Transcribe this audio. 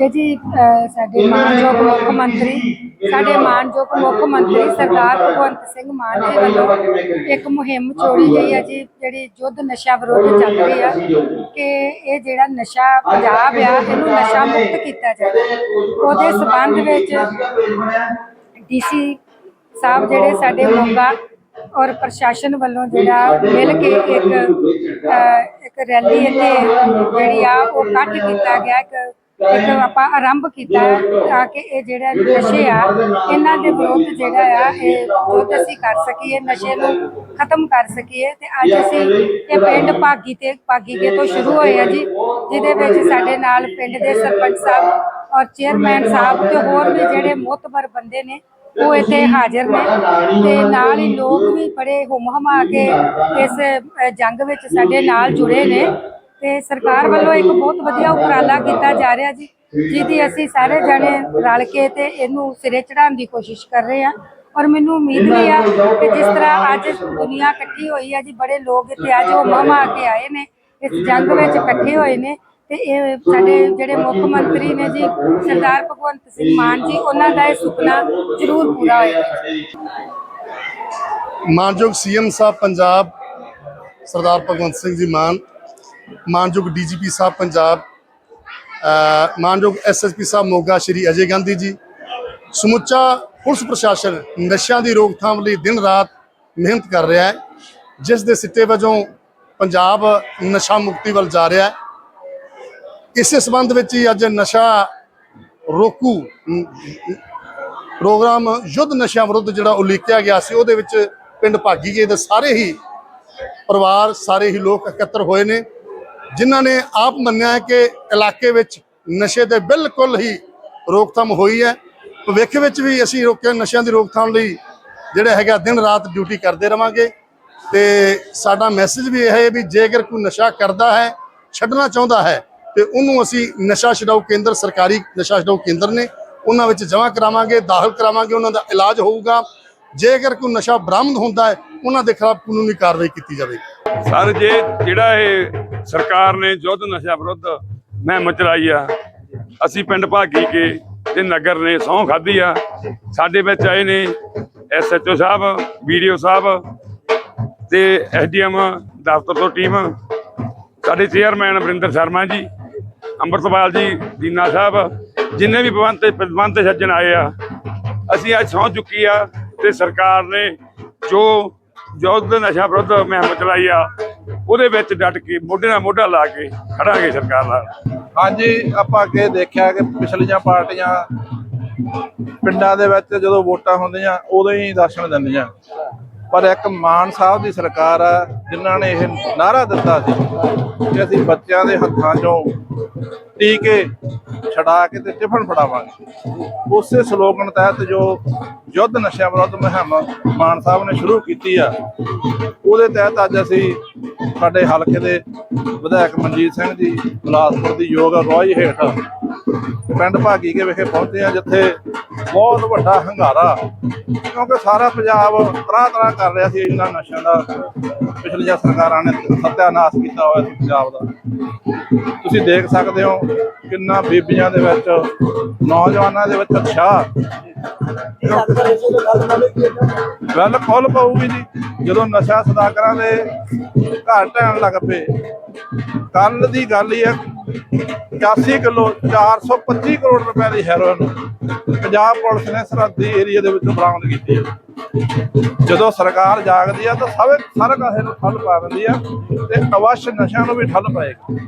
ਇਹ ਜੀ ਅਹ, ਸਾਡੇ ਮਾਨਯੋਗ ਮੁੱਖ ਮੰਤਰੀ ਸਾਡੇ ਮਾਨਯੋਗ ਮੁੱਖ ਮੰਤਰੀ ਸਰਦਾਰ ਭਗਵੰਤ ਸਿੰਘ ਮਾਨ ਜੀ ਵੱਲੋਂ ਇੱਕ ਮੁਹਿੰਮ ਚੋੜੀ ਗਈ ਹੈ ਜੀ ਜਿਹੜੀ ਯੁੱਧ ਨਸ਼ਾ ਵਿਰੋਧ ਚੱਲ ਰਹੀ ਆ ਕਿ ਇਹ ਜਿਹੜਾ ਨਸ਼ਾ ਪੰਜਾਬ ਆ ਇਹਨੂੰ ਨਸ਼ਾ ਮੁਕਤ ਕੀਤਾ ਜਾਵੇ। ਉਹਦੇ ਸਬੰਧ ਵਿੱਚ ਡੀਸੀ ਸਾਹਿਬ ਜਿਹੜੇ ਸਾਡੇ ਮੋਗਾ ਔਰ ਪ੍ਰਸ਼ਾਸਨ ਵੱਲੋਂ ਜਿਹੜਾ ਮਿਲ ਕੇ ਇੱਕ ਅਹ, ਇੱਕ ਰੈਲੀ ਇੱਥੇ ਜਿਹੜੀ ਆ ਉਹ ਕੱਢ ਕੀਤਾ ਗਿਆ ਇੱਕ ਇੱਕ ਆਪਾਂ ਆਰੰਭ ਕੀਤਾ ਤਾਂ ਕਿ ਇਹ ਜਿਹੜਾ ਨਸ਼ੇ ਆ ਇਹਨਾਂ ਦੇ ਵਿਰੁੱਧ ਜਿਹੜਾ ਆ ਇਹ ਵਿਰੋਧ ਅਸੀਂ ਕਰ ਸਕੀਏ ਨਸ਼ੇ ਨੂੰ ਖਤਮ ਕਰ ਸਕੀਏ ਤੇ ਅੱਜ ਅਸੀਂ ਇਹ ਪਿੰਡ ਭਾਗੀ ਤੇ ਭਾਗੀਕੇ ਤੋਂ ਸ਼ੁਰੂ ਹੋਏ ਆ ਜੀ ਜਿਹਦੇ ਵਿੱਚ ਸਾਡੇ ਨਾਲ ਪਿੰਡ ਦੇ ਸਰਪੰਚ ਸਾਹਿਬ ਔਰ ਚੇਅਰਮੈਨ ਸਾਹਿਬ ਤੇ ਹੋਰ ਵੀ ਜਿਹੜੇ ਮੋਤਬਰ ਬੰਦੇ ਨੇ ਉਹ ਇੱਥੇ ਹਾਜ਼ਰ ਨੇ ਤੇ ਨਾਲ ਹੀ ਲੋਕ ਵੀ ਬੜੇ ਹੁਮ ਹਮਾ ਕੇ ਇਸ ਜੰਗ ਵਿੱਚ ਸਾਡੇ ਨਾਲ ਜੁੜੇ ਨੇ। ਤੇ ਸਰਕਾਰ ਵੱਲੋਂ ਇੱਕ ਬਹੁਤ ਵਧੀਆ ਉਪਰਾਲਾ ਕੀਤਾ ਜਾ ਰਿਹਾ ਜੀ, ਜਿਹਦੀ ਅਸੀਂ ਸਾਰੇ ਜਣੇ ਰਲ ਕੇ ਤੇ ਇਹਨੂੰ ਸਿਰੇ ਚੜਾਉਣ ਦੀ ਕੋਸ਼ਿਸ਼ ਕਰ ਰਹੇ ਆ ਔਰ ਮੈਨੂੰ ਉਮੀਦ ਵੀ ਆ ਕਿ ਜਿਸ ਤਰ੍ਹਾਂ ਅੱਜ ਦੁਨੀਆ ਇਕੱਠੀ ਹੋਈ ਆ ਜੀ, ਬੜੇ ਲੋਕ ਇੱਥੇ ਅੱਜ ਹੁਮ ਹਮਾ ਕੇ ਆਏ ਨੇ, ਇਸ ਜੰਗ ਵਿੱਚ ਇਕੱਠੇ ਹੋਏ ਨੇ ਤੇ ਇਹ ਸਾਡੇ ਜਿਹੜੇ ਮੁੱਖ ਮੰਤਰੀ ਨੇ ਜੀ, ਸਰਦਾਰ ਭਗਵੰਤ ਸਿੰਘ ਮਾਨ ਜੀ, ਉਹਨਾਂ ਦਾ ਇਹ ਸੁਪਨਾ ਜ਼ਰੂਰ ਪੂਰਾ ਹੋਏਗਾ ਮਾਨਯੋਗ ਸੀਐਮ ਸਾਹਿਬ, ਪੰਜਾਬ ਸਰਦਾਰ ਭਗਵੰਤ ਸਿੰਘ ਜੀ ਮਾਨ ਮਾਨਯੋਗ ਡੀਜੀਪੀ ਸਾਹਿਬ ਪੰਜਾਬ ਅ, ਮਾਨਯੋਗ ਐਸਐਸਪੀ ਸਾਹਿਬ ਮੋਗਾ ਸ਼੍ਰੀ ਅਜੇ ਗਾਂਧੀ ਜੀ ਸਮੁੱਚਾ ਪੁਲਿਸ ਪ੍ਰਸ਼ਾਸਨ ਨਸ਼ਿਆਂ ਦੀ ਰੋਕਥਾਮ ਲਈ ਦਿਨ ਰਾਤ ਮਿਹਨਤ ਕਰ ਰਿਹਾ ਹੈ ਜਿਸ ਦੇ ਸਿੱਟੇ ਵਜੋਂ ਪੰਜਾਬ ਨਸ਼ਾ ਮੁਕਤੀ ਵੱਲ ਜਾ ਰਿਹਾ ਹੈ। ਇਸੇ ਸੰਬੰਧ ਵਿੱਚ ਹੀ ਅੱਜ ਨਸ਼ਾ ਰੋਕੂ ਪ੍ਰੋਗਰਾਮ ਯੁੱਧ ਨਸ਼ਿਆਂ ਵਿਰੁੱਧ ਜਿਹੜਾ ਉਲੀਕਿਆ ਗਿਆ ਸੀ ਉਹਦੇ ਵਿੱਚ ਪਿੰਡ ਭਾਗੀਕੇ ਦੇ ਸਾਰੇ ਹੀ ਪਰਿਵਾਰ ਸਾਰੇ ਹੀ ਲੋਕ ਇਕੱਤਰ ਹੋਏ ਨੇ। ਜਿਨ੍ਹਾਂ ਨੇ ਆਪ ਮੰਨਿਆ ਹੈ ਕਿ ਇਲਾਕੇ ਵਿੱਚ ਨਸ਼ੇ ਦੇ ਬਿਲਕੁਲ ਹੀ ਰੋਕਥਾਮ ਹੋਈ ਹੈ। ਭਵਿੱਖ ਵਿੱਚ ਵੀ ਅਸੀਂ ਰੋਕਿਆ ਨਸ਼ਿਆਂ ਦੀ ਰੋਕਥਾਮ ਲਈ ਜਿਹੜਾ ਹੈਗਾ ਦਿਨ ਰਾਤ ਡਿਊਟੀ ਕਰਦੇ ਰਵਾਂਗੇ। ਤੇ ਸਾਡਾ ਮੈਸੇਜ ਵੀ ਇਹ ਹੈ ਵੀ ਜੇਕਰ ਕੋਈ ਨਸ਼ਾ ਕਰਦਾ ਹੈ, ਛੱਡਣਾ ਚਾਹੁੰਦਾ ਹੈ, ਤੇ ਉਹਨੂੰ ਅਸੀਂ ਨਸ਼ਾ ਛਡਾਊ ਕੇਂਦਰ, ਸਰਕਾਰੀ ਨਸ਼ਾ ਛਡਾਊ ਕੇਂਦਰ ਨੇ ਉਹਨਾਂ ਵਿੱਚ ਜਮ੍ਹਾਂ ਕਰਾਵਾਂਗੇ, ਦਾਖਲ ਕਰਾਵਾਂਗੇ, ਉਹਨਾਂ ਦਾ ਇਲਾਜ ਹੋਊਗਾ। ਜੇਕਰ ਕੋਈ ਨਸ਼ਾ ਬਰਾਮਦ ਹੁੰਦਾ ਹੈ, ਉਹਨਾਂ ਦੇ ਖਿਲਾਫ ਕਾਨੂੰਨੀ ਕਾਰਵਾਈ ਕੀਤੀ ਜਾਵੇਗੀ। ਸਰ, ਜੇ ਜਿਹੜਾ ਇਹ ਸਰਕਾਰ ਨੇ ਯੁੱਧ ਨਸ਼ਾ ਵਿਰੁੱਧ ਮੁਹਿੰਮ ਚਲਾਈ ਆ। ਅਸੀਂ ਪਿੰਡ ਭਾਗੀ ਕੇ ਤੇ ਨਗਰ ਨੇ ਸਹੁੰ ਖਾਧੀ ਆ। ਸਾਡੇ ਵਿੱਚ ਆਏ ਨੇ ਐਸਐਚਓ ਸਾਹਿਬ ਵੀਡੀਓ ਸਾਹਿਬ ਤੇ ਐਸਡੀਐਮ ਦਫ਼ਤਰ ਤੋਂ ਟੀਮ। ਸਾਡੇ ਚੇਅਰਮੈਨ ਅਮਰਿੰਦਰ ਸ਼ਰਮਾ ਜੀ, ਅੰਮ੍ਰਿਤਪਾਲ ਜੀ, ਦੀਨਾ ਸਾਹਿਬ, ਜਿੰਨੇ ਵੀ ਪ੍ਰਬੰਧ ਤੇ ਸੱਜਣ ਆਏ ਆ, ਅਸੀਂ ਅੱਜ ਸਹੁੰ ਚੁੱਕੀ ਆ ਤੇ ਸਰਕਾਰ ਨੇ ਜੋ ਯੁੱਧ ਨਸ਼ਾ ਵਿਰੁੱਧ ਮੁਹਿੰਮ ਚਲਾਈ ਆ ਉਹਦੇ ਵਿੱਚ ਡਟ ਕੇ ਮੋਢੇ ਨਾਲ ਮੋਢਾ ਲਾ ਕੇ ਖੜਾਂਗੇ ਸਰਕਾਰ ਨਾਲ। ਹਾਂਜੀ, ਆਪਾਂ ਅੱਗੇ ਦੇਖਿਆ ਕਿ ਪਿਛਲੀਆਂ ਪਾਰਟੀਆਂ ਪਿੰਡਾਂ ਦੇ ਵਿੱਚ ਜਦੋਂ ਵੋਟਾਂ ਹੁੰਦੀਆਂ, ਉਦੋਂ ਹੀ ਦਰਸ਼ਨ ਦਿੰਦੀਆਂ। ਪਰ ਇੱਕ ਮਾਨ ਸਾਹਿਬ ਦੀ ਸਰਕਾਰ ਆ, ਜਿਨ੍ਹਾਂ ਨੇ ਇਹ ਨਾਰਾ ਦਿੱਤਾ ਸੀ ਕਿ ਅਸੀਂ ਬੱਚਿਆਂ ਦੇ ਹੱਥਾਂ 'ਚੋਂ ਟੀਕੇ ਛਡਾ ਕੇ ਤੇ ਟਿਫਨ ਫੜਾਵਾਂਗੇ। ਉਸੇ ਸਲੋਗਨ ਤਹਿਤ ਜੋ ਯੁੱਧ ਨਸ਼ਿਆਂ ਵਿਰੁੱਧ ਮੁਹਿੰਮ ਮਾਨ ਸਾਹਿਬ ਨੇ ਸ਼ੁਰੂ ਕੀਤੀ ਆ, ਉਹਦੇ ਤਹਿਤ ਅੱਜ ਅਸੀਂ ਸਾਡੇ ਹਲਕੇ ਦੇ ਵਿਧਾਇਕ ਮਨਜੀਤ ਸਿੰਘ ਜੀ ਬਿਲਾਸਪੁਰ ਦੀ ਯੋਗ ਅਗਵਾਈ ਹੇਠ ਪਿੰਡ ਭਾਗੀ ਕੇ ਵਿਖੇ ਪਹੁੰਚੇ ਆ, ਜਿੱਥੇ ਬਹੁਤ ਵੱਡਾ ਹੰਗਾਰਾ, ਕਿਉਂਕਿ ਸਾਰਾ ਪੰਜਾਬ ਤਰ੍ਹਾਂ ਤਰ੍ਹਾਂ ਕਰ ਰਿਹਾ ਸੀ, ਇਹਨਾਂ ਨਸ਼ਿਆਂ ਦਾ। ਪਿਛਲੀਆਂ ਸਰਕਾਰਾਂ ਨੇ ਸੱਤਿਆਨਾਸ਼ ਕੀਤਾ ਹੋਇਆ ਸੀ ਪੰਜਾਬ ਦਾ। ਤੁਸੀਂ ਦੇਖ ਸਕਦੇ ਹੋ ਕਿੰਨਾ ਬੀਬੀਆਂ ਦੇ ਵਿੱਚ, ਨੌਜਵਾਨਾਂ ਦੇ ਵਿੱਚ ਉਤਸ਼ਾਹ। ਗੱਲ ਖੁੱਲ ਪਊਗੀ ਜੀ ਜਦੋਂ ਨਸ਼ਾ ਸਦਾਕਰਾਂ ਦੇ ਘਰ ਢਹਿਣ ਲੱਗ ਪਏ ਕੱਲ ਦੀ ਗੱਲ ਹੀ ਹੈ 81 ਕਿਲੋ 425 ਕਰੋੜ ਰੁਪਏ ਦੀ ਹੈਰੋਇਨ ਪੰਜਾਬ ਪੁਲਿਸ ਨੇ ਸਰਹੱਦੀ ਏਰੀਆ ਦੇ ਵਿੱਚੋਂ ਬਰਾਮਦ ਕੀਤੀ ਹੈ। ਜਦੋਂ ਸਰਕਾਰ ਜਾਗਦੀ ਆ ਤਾਂ ਸਭ ਸਾਰੇ ਕਾਸੇ ਨੂੰ ਠੱਲ ਪਾ ਦਿੰਦੀ ਆ ਤੇ ਅਵਸ਼ ਨਸ਼ਿਆਂ ਨੂੰ ਵੀ ਠੱਲ ਪਏਗੀ।